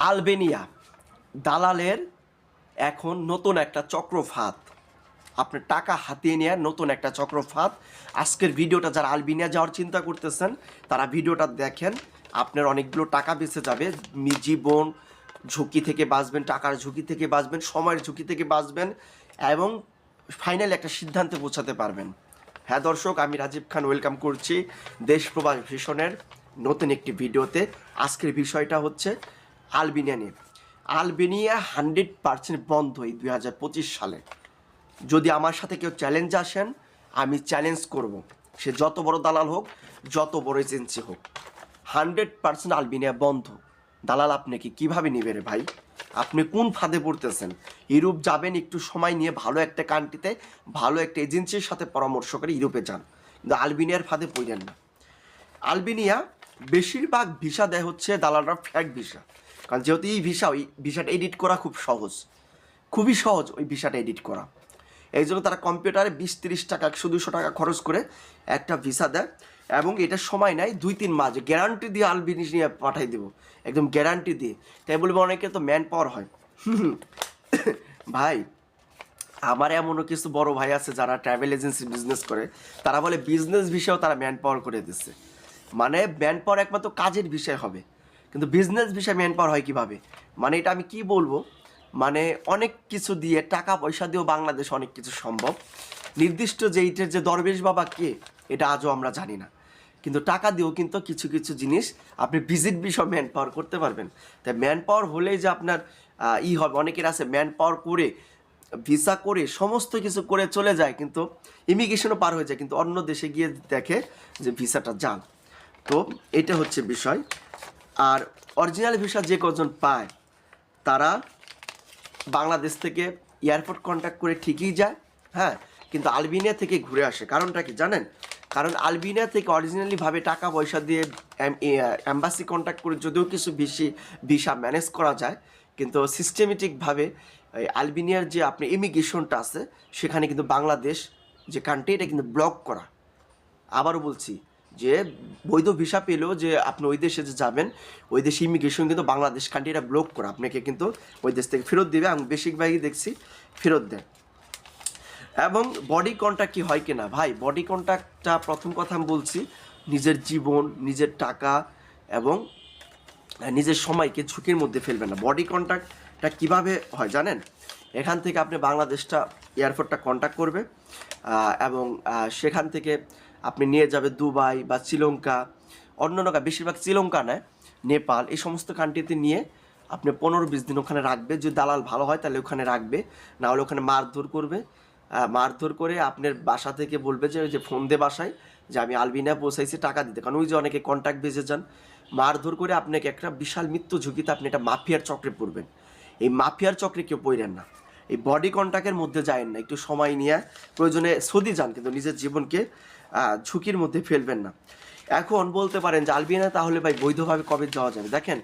Albania, দালালের এখন নতুন একটা চক্রফাত। আপনার টাকা হাতিয়ে নেওয়ার নতুন একটা চক্রফাত। আজকের ভিডিওটা যারা আলবেনিয়া যাওয়ার চিন্তা করতেছেন, তারা ভিডিওটা দেখেন, আপনার অনেকগুলো টাকা বেঁচে যাবে। জীবন ঝুঁকি থেকে বাঁচবেন, টাকার ঝুঁকি থেকে বাঁচবেন, সময়ের ঝুঁকি থেকে বাঁচবেন এবং ফাইনালি একটা সিদ্ধান্তে পৌঁছাতে পারবেন। হ্যাঁ দর্শক, আমি রাজীব খান ওয়েলকাম করছি দেশ প্রবাস ভীষণের নতুন একটি ভিডিওতে। আজকের বিষয়টা হচ্ছে আলবেনিয়া নিয়ে আলবেনিয়া হান্ড্রেড পার্সেন্ট বন্ধ এই দুই হাজার পঁচিশ সালে। যদি আমার সাথে কেউ চ্যালেঞ্জ আসেন, আমি চ্যালেঞ্জ করব। সে যত বড় দালাল হোক, যত বড় এজেন্সি হোক, হান্ড্রেড পার্সেন্ট আলবেনিয়া বন্ধ। দালাল আপনাকে কীভাবে নেবে রে ভাই? আপনি কোন ফাঁদে পড়তেছেন? ইউরোপ যাবেন, একটু সময় নিয়ে ভালো একটা কান্ট্রিতে ভালো একটা এজেন্সির সাথে পরামর্শ করে ইউরোপে যান। কিন্তু আলবেনিয়ার ফাঁদে পড়লেন না। আলবেনিয়া বেশিরভাগ ভিসা দেয় হচ্ছে দালালরা ফ্ল্যাট ভিসা। কারণ যেহেতু এই ভিসা, ওই ভিসাটা এডিট করা খুব সহজ। খুবই সহজ ওই ভিসাটা এডিট করা। এই জন্য তারা কম্পিউটারে বিশ তিরিশ টাকা, একশো দুশো টাকা খরচ করে একটা ভিসা দেয় এবং এটা সময় নেয় দুই তিন মাস। গ্যারান্টি দিয়ে আলবিনিস নিয়ে পাঠাই দেবো। একদম গ্যারান্টি দিয়ে। তাই বলব অনেকে তো ম্যান পাওয়ার হয়। ভাই, আমার এমনও কিছু বড় ভাই আছে যারা ট্রাভেল এজেন্সি বিজনেস করে। তারা বলে বিজনেস বিষয়েও তারা ম্যান পাওয়ার করে দিচ্ছে। মানে ম্যান পাওয়ার একমাত্র কাজের বিষয় হবে। কিন্তু বিজনেস বিষয়ে ম্যান পাওয়ার হয় কীভাবে? মানে এটা আমি কি বলব? মানে অনেক কিছু দিয়ে টাকা পয়সা দিয়েও বাংলাদেশ অনেক কিছু সম্ভব। নির্দিষ্ট যে এইটার যে দরবেশ বাবা কে, এটা আজও আমরা জানি না। কিন্তু টাকা দিয়েও কিন্তু কিছু কিছু জিনিস আপনি ভিজিট বিষয় ম্যান পাওয়ার করতে পারবেন। তাই ম্যান পাওয়ার হলেই যে আপনার ই হবে। অনেকের আছে ম্যান পাওয়ার করে ভিসা করে, সমস্ত কিছু করে চলে যায়, কিন্তু ইমিগ্রেশনও পার হয়ে যায়। কিন্তু অন্য দেশে গিয়ে দেখে যে ভিসাটা যান। তো এটা হচ্ছে বিষয়। আর অরিজিনাল ভিসা যে কজন পায়, তারা বাংলাদেশ থেকে এয়ারপোর্ট কন্ট্যাক্ট করে ঠিকই যায় হ্যাঁ? কিন্তু আলবিনিয়া থেকে ঘুরে আসে। কারণটা কি জানেন? কারণ আলবিনিয়া থেকে অরিজিনালি ভাবে টাকা পয়সা দিয়ে অ্যাম্বাসি কন্ট্যাক্ট করে যদিও কিছু বেশি ভিসা ম্যানেজ করা যায়, কিন্তু সিস্টেমেটিকভাবে আলবিনিয়ার যে আপনি ইমিগ্রেশনটা আছে, সেখানে কিন্তু বাংলাদেশ যে কান্ট্রি এটা কিন্তু ব্লক করা। আবারও বলছি যে বৈধ ভিসা পেলেও যে আপনি ওই দেশে যে যাবেন, ওই দেশে ইমিগ্রেশন কিন্তু বাংলাদেশ কান্ট্রিটা ব্লক করে। আপনাকে কিন্তু ওই দেশ থেকে ফেরত দেবে। আমি বেশিরভাগই দেখছি ফেরত দেন এবং বডি কন্ট্যাক্ট কি হয় কিনা? ভাই বডি কন্ট্যাক্টটা প্রথম কথা আমি বলছি, নিজের জীবন, নিজের টাকা এবং নিজের সময়কে ঝুঁকির মধ্যে ফেলবেন না। বডি কন্ট্যাক্টটা কীভাবে হয় জানেন? এখান থেকে আপনি বাংলাদেশটা এয়ারপোর্টটা কন্ট্যাক্ট করবে এবং সেখান থেকে আপনি নিয়ে যাবে দুবাই বা শ্রীলঙ্কা অন্য নৌকা বেশিরভাগ শ্রীলঙ্কা নেয়, নেপাল, এই সমস্ত কান্ট্রিতে নিয়ে আপনি পনেরো বিশ দিন ওখানে রাখবে। যদি দালাল ভালো হয় তাহলে ওখানে রাখবে না হলে ওখানে মারধর করবে। মারধর করে আপনার বাসা থেকে বলবে যে, ওই যে ফোন দে বাসায় যে আমি আলবিনিয়া পৌঁছাইছি, টাকা দিতে। কারণ ওই যে অনেকে কন্ট্যাক্ট বেজে যান। মারধর করে আপনাকে একটা বিশাল মৃত্যু ঝুঁকিতে আপনি একটা মাফিয়ার চক্রে পড়বেন। এই মাফিয়ার চক্রে কেউ পড়েন না। এই বডি কন্ট্যাক্টের মধ্যে যায়েন না। একটু সময় নিয়ে, প্রয়োজনে সদি যান, কিন্তু নিজের জীবনকে ঝুঁকির মধ্যে ফেলবেন না। এখন বলতে পারেন যে আলবিনিয়া তাহলে ভাই বৈধভাবে কবে যাওয়া যাবে? দেখেন,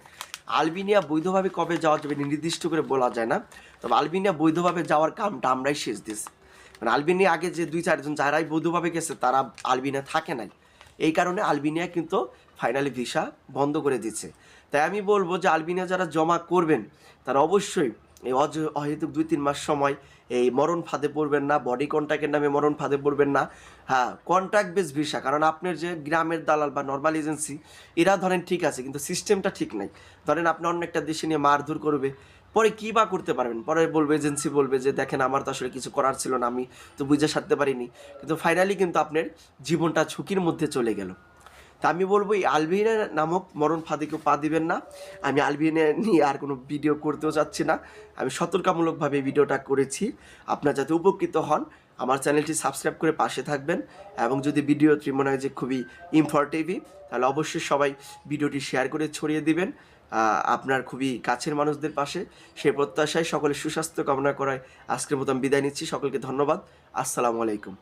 আলবিনিয়া বৈধভাবে কবে যাওয়া যাবে নির্দিষ্ট করে বলা যায় না। তবে আলবিনিয়া বৈধভাবে যাওয়ার কামটা আমরাই শেষ দিছি মানে আলবিনিয়া আগে যে দুই, চারজন যারাই বৈধভাবে গেছে, তারা আলবিনিয়া থাকে নাই। এই কারণে আলবিনিয়া কিন্তু ফাইনালি ভিসা বন্ধ করে দিচ্ছে তাই আমি বলব যে আলবিনিয়া যারা জমা করবেন, তারা অবশ্যই এই অহেতুক দুই তিন মাস সময় এই মরণ ফাঁদে পড়বেন না বডি কন্ট্যাক্টের নামে মরণ ফাঁদে পড়বেন না। হ্যাঁ কন্ট্যাক্ট বেস ভিসা, কারণ আপনার যে গ্রামের দালাল বা নর্মাল এজেন্সি এরা ধরেন ঠিক আছে, কিন্তু সিস্টেমটা ঠিক নাই। ধরেন আপনি অন্য একটা দেশে নিয়ে মারধর করবে, পরে কী বা করতে পারবেন? পরে বলবে এজেন্সি বলবে যে, দেখেন, আমার তো আসলে কিছু করার ছিল না, আমি তো বুঝে সারতে পারিনি। কিন্তু ফাইনালি কিন্তু আপনার জীবনটা ঝুঁকির মধ্যে চলে গেল। তা আমি বলব, এই আলবিনা নামক মরণ ফাঁদে কেউ পা দিবেন না। আমি আলবিনা নিয়ে আর কোনো ভিডিও করতেও যাচ্ছি না। আমি সতর্কামূলকভাবে ভিডিওটা করেছি। আপনারা যাতে উপকৃত হন, আমার চ্যানেলটি সাবস্ক্রাইব করে পাশে থাকবেন এবং যদি ভিডিওটি মনে হয় যে খুবই ইম্পর্টেটিভ তাহলে অবশ্যই সবাই ভিডিওটি শেয়ার করে ছড়িয়ে দিবেন। আপনার খুবই কাছের মানুষদের পাশে। সেই প্রত্যাশায় সকলের সুস্বাস্থ্য কামনা করায় আজকের মতো বিদায় নিচ্ছি। সকলকে ধন্যবাদ। আসসালামু আলাইকুম।